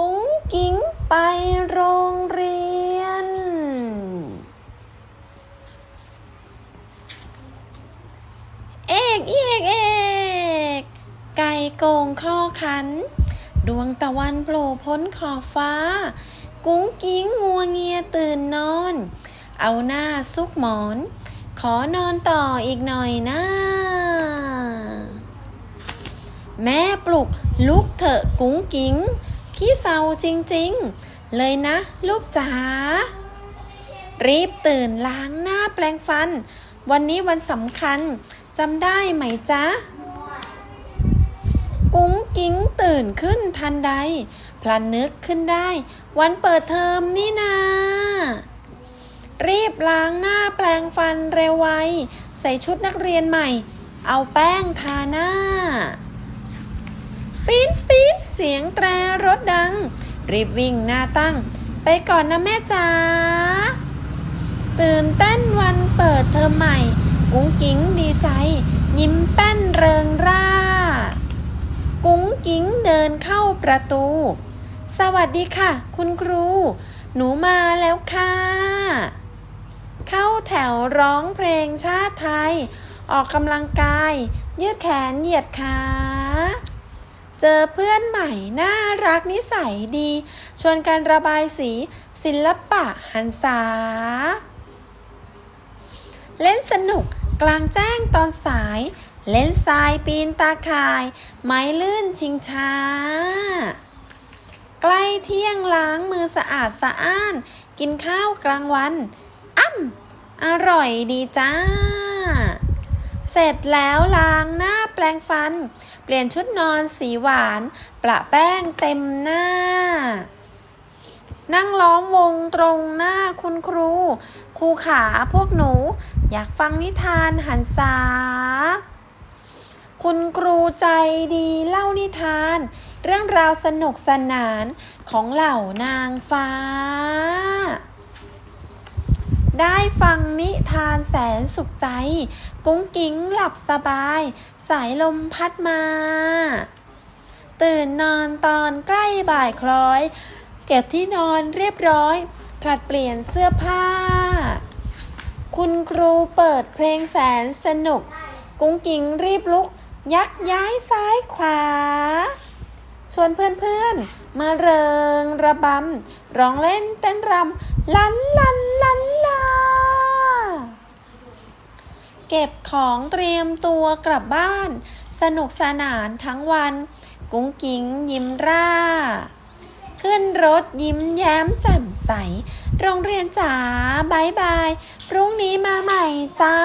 กุ้งกิ้งไปโรงเรียน เอกเอกเอกไก่โกงข้อขัน ดวงตะวันโผล่พ้นขอบฟ้า กุ้งกิ้งงัวเงียตื่นนอน เอาหน้าซุกหมอน ขอนอนต่ออีกหน่อยนะแม่ปลุกลุกเถอะกุ้งกิ้ง ขี้เศร้าจริงๆ เลยนะ ลูกจ๋า รีบตื่นล้างหน้าแปลงฟัน วันนี้วันสำคัญจำได้ไหมจ๊ะ กุ้งกิ้งตื่นขึ้นทันใด พลันนึกขึ้นได้ วันเปิดเทอมนี่นารีบล้างหน้าแปลงฟันเร็วไว ใส่ชุดนักเรียนใหม่ เอาแป้งทาหน้าปี๊ดปี๊ดเสียงแตร รถดัง รีบวิ่งหน้าตั้ง ไปก่อนนะแม่จ๋าตื่นเต้นวันเปิดเทอมใหม่ กุ้งกิ้งดีใจ ยิ้มแป้นเริงร่า กุ้งกิ้งเดินเข้าประตู สวัสดีค่ะ คุณครู หนูมาแล้วค่ะ เข้าแถวร้องเพลงชาติไทย ออกกำลังกาย ยืดแขนเหยียดขา เจอเพื่อนใหม่น่ารักนิสัยดี ชวนกันระบายสีศิลปะหันษา เล่นสนุกกลางแจ้งตอนสาย เล่นทรายปีนตาข่าย ไม้ลื่นชิงช้า ใกล้เที่ยงล้างมือสะอาดสะอ้าน กินข้าวกลางวัน อ้ำอร่อยดีจ้า เสร็จแล้วล้างหน้าแปลงฟัน เปลี่ยนชุดนอนสีหวาน ประแป้งเต็มหน้า นั่งล้อมวงตรงหน้าคุณครู ครูขาพวกหนู อยากฟังนิทานหันษา คุณครูใจดีเล่านิทาน เรื่องราวสนุกสนานของเหล่านางฟ้า ได้ฟังนิทานแสนสุขใจ กุ้งกิ้งหลับสบาย สายลมพัดมา ตื่นนอนตอนใกล้บ่ายคล้อย เก็บที่นอนเรียบร้อย ผลัดเปลี่ยนเสื้อผ้า คุณครูเปิดเพลงแสนสนุก กุ้งกิ้งรีบลุก ยักย้ายซ้ายขวา ชวนเพื่อนๆ มาเริงระบำ ร้องเล่นเต้นรำลันลันลันลา เก็บของเตรียมตัวกลับบ้าน สนุกสนานทั้งวัน กุ้งกิ้งยิ้มร่า ขึ้นรถยิ้มแย้มแจ่มใส โรงเรียนจ๋าบายบาย พรุ่งนี้มาใหม่จ้า